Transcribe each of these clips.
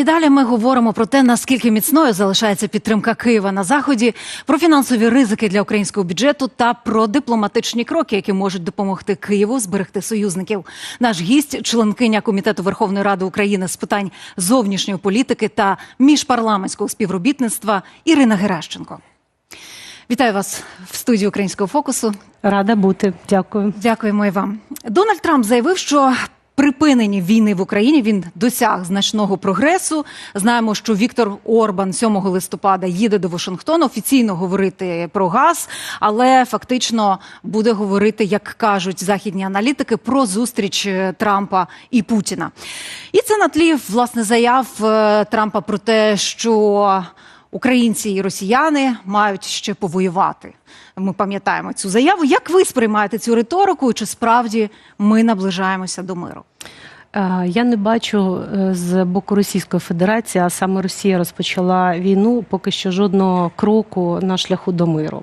І далі ми говоримо про те, наскільки міцною залишається підтримка Києва на заході, про фінансові ризики для українського бюджету та про дипломатичні кроки, які можуть допомогти Києву зберегти союзників. Наш гість, членкиня комітету Верховної Ради України з питань зовнішньої політики та міжпарламентського співробітництва Ірина Геращенко. Вітаю вас в студії Українського фокусу. Рада бути. Дякую. Дякуємо і вам. Дональд Трамп заявив, що припинення війни в Україні він досяг значного прогресу. Знаємо, що Віктор Орбан 7 листопада їде до Вашингтону офіційно говорити про газ, але фактично буде говорити, як кажуть західні аналітики, про зустріч е, Трампа і Путіна. І це на тлі власне заяв е, Трампа про те, що Українці і росіяни мають ще повоювати. Ми пам'ятаємо цю заяву. Як ви сприймаєте цю риторику? Чи справді ми наближаємося до миру? Е, Я не бачу е, з боку Російської Федерації, а саме Росія розпочала війну поки що жодного кроку на шляху до миру.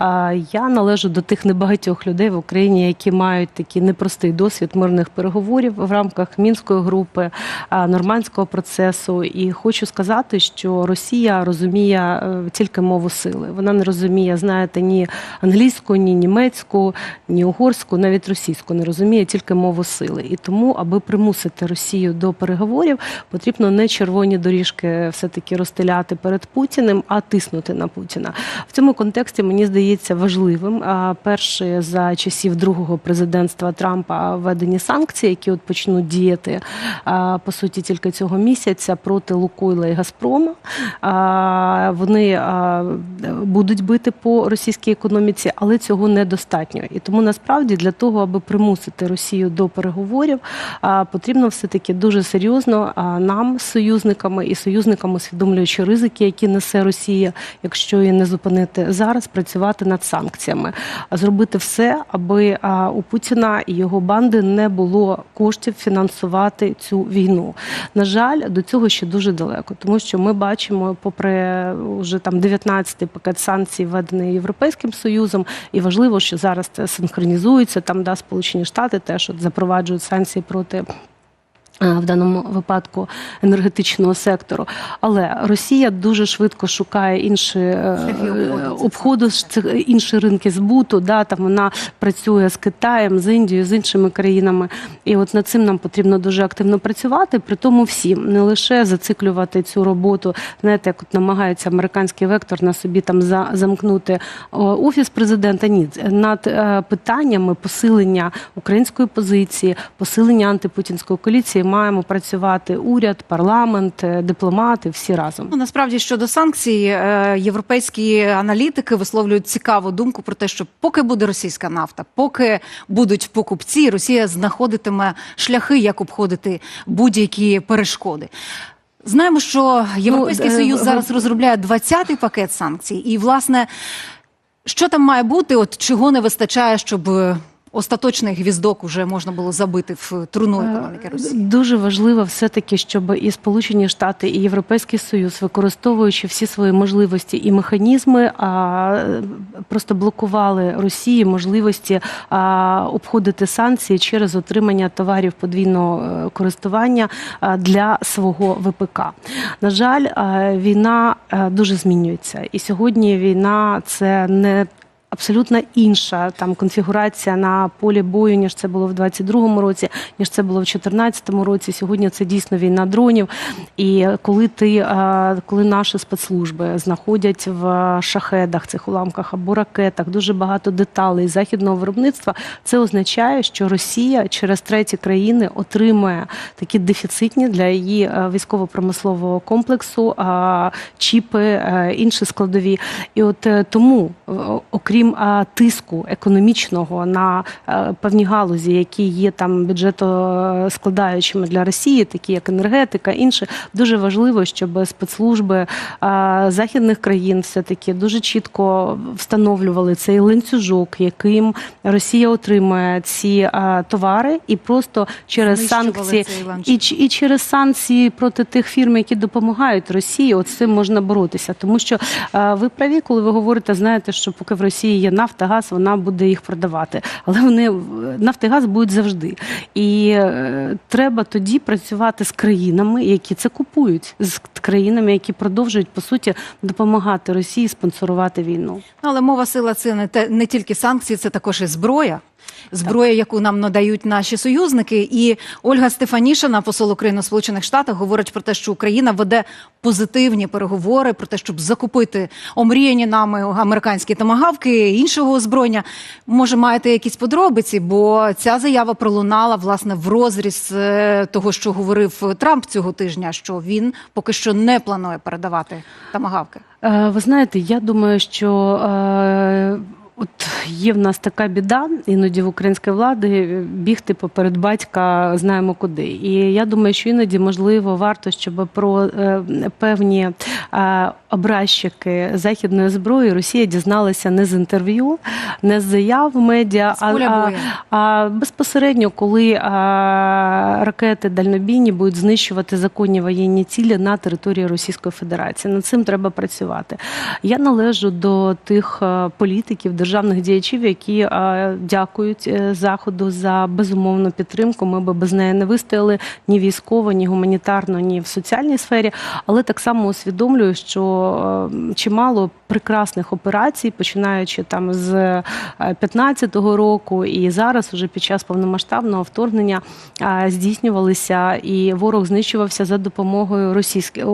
Е, Я належу до тих небагатьох людей в Україні, які мають такий непростий досвід мирних переговорів в рамках мінської групи, нормандського процесу. І хочу сказати, що Росія розуміє тільки мову сили. Вона не розуміє, знаєте, ні англійську, ні німецьку, ні угорську, навіть російську не розуміє тільки мову сили. І тому, аби примусити Росію до переговорів, потрібно не червоні доріжки все-таки розстеляти перед Путіним, а тиснути на Путіна. В цьому контексті мені здається важливим. Перше за часів другого президентства Трампа введені санкції, які от почнуть діяти по суті тільки цього місяця проти Лукойла і Газпрома. Вони будуть бити по російській економіці, але цього недостатньо. І тому насправді для того, аби примусити Росію до переговорів, потрібно все таки дуже серйозно нам союзниками і союзникам, усвідомлюючи ризики, які несе Росія, якщо її не зупинити зараз, працювати над санкціями, зробити все, аби у Путіна і його банди не було коштів фінансувати цю війну. На жаль, до цього ще дуже далеко, тому що ми бачимо, попри вже там 19-й пакет санкцій, введений Європейським Союзом, і важливо, що зараз це синхронізується. Там да Сполучені Штати теж от запроваджують санкції проти. Е, В даному випадку енергетичного сектору, але Росія дуже швидко шукає інші е, обходу цих обходу інші ринки збуту. Да, там вона працює з Китаєм, з Індією, з іншими країнами. І от над цим нам потрібно дуже активно працювати. При тому всім не лише зациклювати цю роботу. Знаєте, як от намагається американський вектор на собі там за замкнути офіс президента. Ні, над е, питаннями посилення української позиції, посилення антипутінської коаліції маємо працювати уряд, парламент, е, дипломати всі разом. Ну, насправді щодо санкцій, е, європейські аналітики висловлюють цікаву думку про те, що поки буде російська нафта, поки будуть покупці, Росія знаходитиме шляхи, як обходити будь-які перешкоди. Знаємо, що Європейський е, Союз зараз розробляє 20-й пакет санкцій, і власне, що там має бути, от чого не вистачає, щоб остаточний гвіздок уже можна було забити в труну економіки Росії. Дуже важливо все-таки, щоб і Сполучені Штати, і Європейський Союз, використовуючи всі свої можливості і механізми, а, просто блокували Росії можливості а, обходити санкції через отримання товарів подвійного е, користування а, для свого ВПК. На жаль, війна е, дуже змінюється, і сьогодні війна це не Абсолютно інша там конфігурація на полі бою, ніж це було в 22-му році, ніж це було в 14-му році. Сьогодні це дійсно війна дронів. І коли ти, е, коли наші спецслужби знаходять в шахедах, цих уламках або ракетах дуже багато деталей західного виробництва, це означає, що Росія через треті країни отримує такі дефіцитні для її е, військово-промислового комплексу чіпи, е, інші складові. І от тому, окрім е, тиску економічного на е, певні галузі, які є там бюджетоскладаючими для Росії, такі як енергетика, інше, дуже важливо, щоб спецслужби е, західних країн все таки дуже чітко встановлювали цей ланцюжок, яким Росія отримує ці товари, і просто через санкції і, і через санкції проти тих фірм, які допомагають Росії, от з цим можна боротися. Тому що ви праві, коли ви говорите, знаєте, що поки в Росії Росії є нафта, газ, вона буде їх продавати. Але вони нафта і газ будуть завжди. І е, треба тоді працювати з країнами, які це купують, з країнами, які продовжують по суті допомагати Росії спонсорувати війну. Ну, Але мова сила це не те не тільки санкції, це також і зброя. Зброя, яку нам надають наші союзники, і Ольга Стефанішина, посол України у Сполучених Штатах, говорить про те, що Україна веде позитивні переговори про те, щоб закупити омріяні нами американські томагавки іншого озброєння. Може, маєте якісь подробиці? Бо ця заява пролунала власне в розріз е, того, що говорив Трамп цього тижня, що він поки що не планує передавати томагавки. Е, Ви знаєте, я думаю, що е, от є в нас така біда, іноді в української влади бігти поперед батька знаємо куди. І я думаю, що іноді можливо варто, щоб про е, певні е, образчики західної зброї Росія дізналася не з інтерв'ю, не з заяв в медіа, З поля а, а безпосередньо, коли а, ракети дальнобійні будуть знищувати законні воєнні цілі на території Російської Федерації. Над цим треба працювати. Я належу до тих а, політиків, державних діячів, які а, дякують е, заходу за безумовну підтримку. Ми би без неї не вистояли ні військово, ні гуманітарно, ні в соціальній сфері. Але так само усвідомлюю, що е, чимало прекрасних операцій, починаючи там з 15-го року, і зараз, уже під час повномасштабного вторгнення, здійснювалися, і ворог знищувався за допомогою російських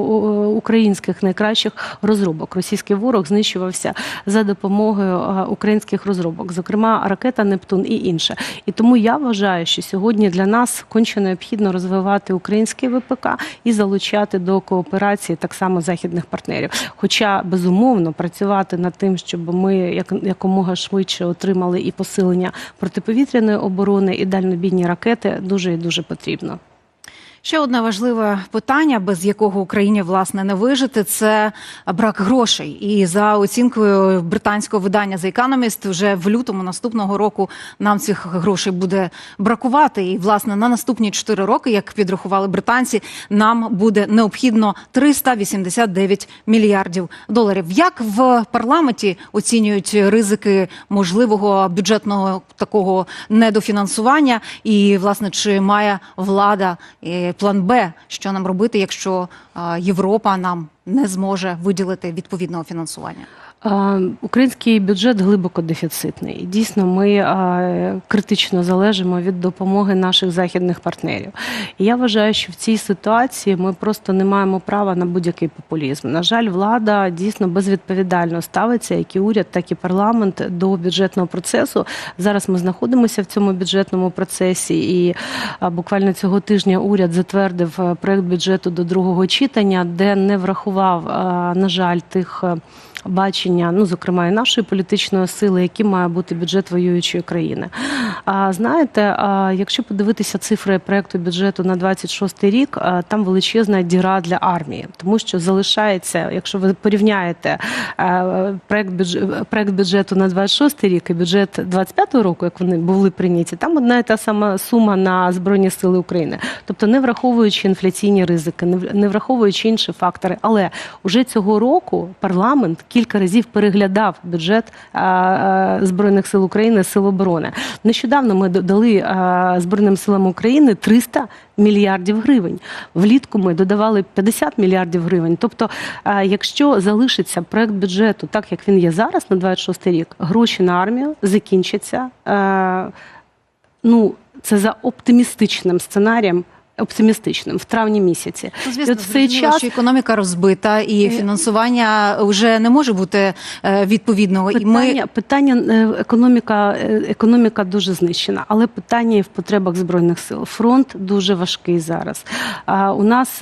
українських найкращих розробок. Російський ворог знищувався за допомогою а, українських розробок, зокрема ракета Нептун і інше. І тому я вважаю, що сьогодні для нас конче необхідно розвивати український ВПК і залучати до кооперації так само західних партнерів. Хоча безумовно працювати над тим, щоб ми як якомога швидше отримали і посилення протиповітряної оборони, і дальнобійні ракети дуже і дуже потрібно. Ще одне важливе питання, без якого Україні власне не вижити, це брак грошей. І за оцінкою британського видання The Economist, вже в лютому наступного року нам цих грошей буде бракувати. І власне на наступні 4 роки, як підрахували британці, нам буде необхідно 389 мільярдів доларів. Як в парламенті оцінюють ризики можливого бюджетного такого недофінансування? І власне чи має влада е, план Б, що нам робити, якщо Європа нам не зможе виділити відповідного фінансування? Український бюджет глибоко дефіцитний. Дійсно, ми критично залежимо від допомоги наших західних партнерів. І я вважаю, що в цій ситуації ми просто не маємо права на будь-який популізм. На жаль, влада дійсно безвідповідально ставиться, як і уряд, так і парламент до бюджетного процесу. Зараз ми знаходимося в цьому бюджетному процесі, і буквально цього тижня уряд затвердив проект бюджету до другого читання, де не врахував, на жаль, тих. Бачення, ну зокрема і нашої політичної сили, яким має бути бюджет воюючої країни. А знаєте, якщо подивитися цифри проекту бюджету на 26 рік, там величезна діра для армії, тому що залишається, якщо ви порівняєте проект бюджету, проект бюджету на 26 рік і бюджет 25 року, як вони були прийняті, там одна і та сама сума на збройні сили України, тобто не враховуючи інфляційні ризики, не враховуючи інші фактори, але уже цього року парламент кілька разів переглядав бюджет збройних сил України сил оборони. Нещодавно ми додали збройним силам України 300 мільярдів гривень. Влітку ми додавали 50 мільярдів гривень. Тобто, якщо залишиться проект бюджету так, як він є зараз на 26 рік, гроші на армію закінчаться. ну, це за оптимістичним сценарієм. Оптимістичним в травні місяці, Ну, звісно, І от в цей час що економіка розбита, і Е, фінансування вже не може бути е, відповідного. І ми Питання, питання е, економіка, економіка дуже знищена, але питання і в потребах збройних сил. Фронт дуже важкий зараз. А у нас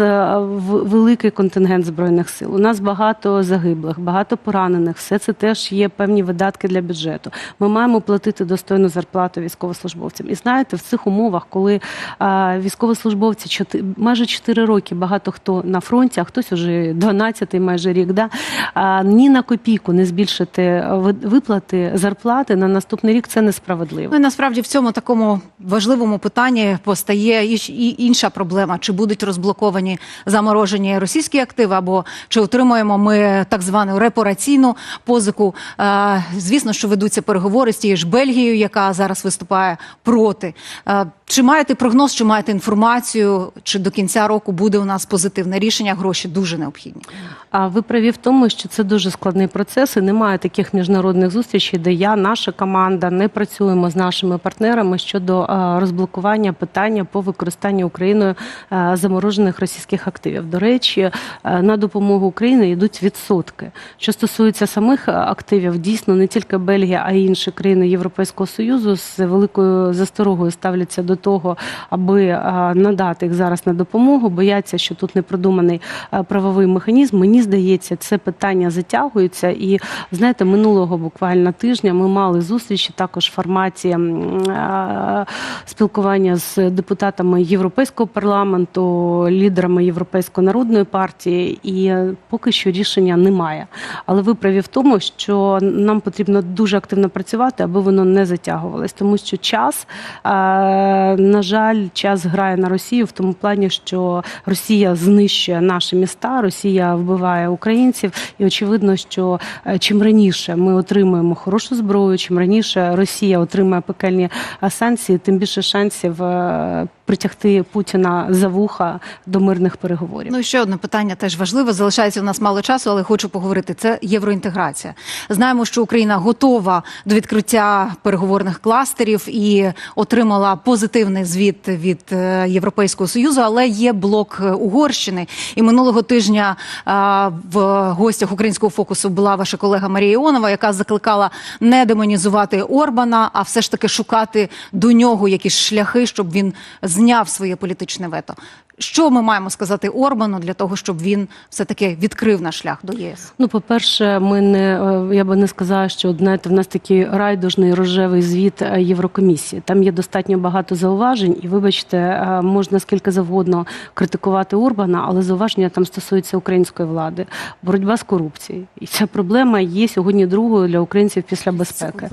великий контингент збройних сил. У нас багато загиблих, багато поранених. Все це теж є певні видатки для бюджету. Ми маємо платити достойну зарплату військовослужбовцям. І знаєте, в цих умовах, коли військовослужбовці військовослужбовці чоти- майже 4 роки. Багато хто на фронті, а хтось уже 12 майже рік. Да? А, ні на копійку не збільшити виплати зарплати на наступний рік. Це несправедливо. Ну і насправді в цьому такому важливому питанні постає і, інша проблема: чи будуть розблоковані заморожені російські активи, або чи отримаємо ми так звану репараційну позику. Звісно, що ведуться переговори з тією ж Бельгією, яка зараз виступає проти. Чи маєте прогноз, чи маєте інформацію, чи до кінця року буде у нас позитивне рішення? Гроші дуже необхідні. А ви праві в тому, що це дуже складний процес, і немає таких міжнародних зустрічей, де я, наша команда не працюємо з нашими партнерами щодо розблокування питання по використанню Україною заморожених російських активів. До речі, на допомогу Україні йдуть відсотки. Що стосується самих активів, дійсно не тільки Бельгія, а й інші країни Європейського союзу з великою засторогою ставляться до того, аби е, надати їх зараз на допомогу. Бояться, що тут не продуманий е, правовий механізм. Мені здається, це питання затягується. І знаєте, минулого буквально тижня ми мали зустрічі також в форматі е, спілкування з депутатами Європейського парламенту, лідерами Європейської народної партії, і поки що рішення немає. Але ви праві в тому, що нам потрібно дуже активно працювати, аби воно не затягувалось, тому що час, на жаль, час грає на Росію в тому плані, що Росія знищує наші міста, Росія вбиває українців, і очевидно, що е, чим раніше ми отримуємо хорошу зброю, чим раніше Росія отримає пекельні е, санкції, тим більше шансів е, притягти Путіна за вуха до мирних переговорів. Ну ще одне питання теж важливе. Залишається в нас мало часу, але хочу поговорити. Це євроінтеграція. Знаємо, що Україна готова до відкриття переговорних кластерів і отримала позитивний звіт від е, Європейського союзу, але є блок е, Угорщини. І минулого тижня в гостях українського фокусу була ваша колега Марія Іонова, яка закликала не демонізувати Орбана, а все ж таки шукати до нього якісь шляхи, щоб він зняв своє політичне вето. Що ми маємо сказати Орбану для того, щоб він все таки відкрив наш шлях до ЄС? Ну, по-перше, ми не е, я би не сказала, що знаєте, в нас такий райдужний рожевий звіт е, Єврокомісії. Там є достатньо багато зауважень, і вибачте, е, можна скільки завгодно критикувати Орбана, але зауваження там стосуються української влади, боротьба з корупцією. І ця проблема є сьогодні другою для українців після безпеки.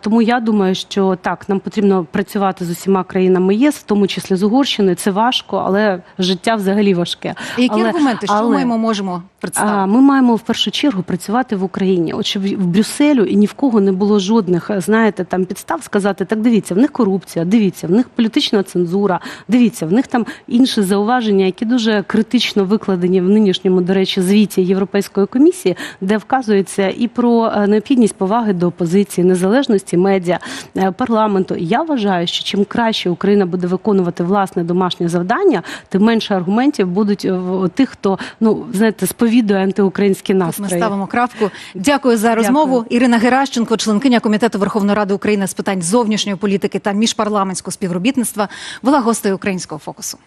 Тому я думаю, що так, нам потрібно працювати з усіма країнами ЄС, в тому числі з Угорщиною. Це важко, але життя взагалі важке. Які але, аргументи, що але- ми можемо представити? Ми маємо в першу чергу працювати в Україні. От щоб в Брюсселю і ні в кого не було жодних, знаєте, там підстав сказати, так дивіться, в них корупція, дивіться, в них політична цензура, дивіться, в них там інші зауваження, які дуже критично викладені в нинішньому, до речі, звіті Європейської комісії, де вказується і про е, необхідність поваги до опозиції, незалежності медіа, е, парламенту. Я вважаю, що чим краще Україна буде виконувати власне домашнє завдання, тим менше аргументів будуть в тих, хто ну знаєте, сповідує антиукраїнські Тут ми ставимо крапку. Дякую за розмову. Ірина Геращенко, членкиня комітету Верховної Ради України з питань зовнішньої політики та міжпарламентського співробітництва, була гостею українського фокусу.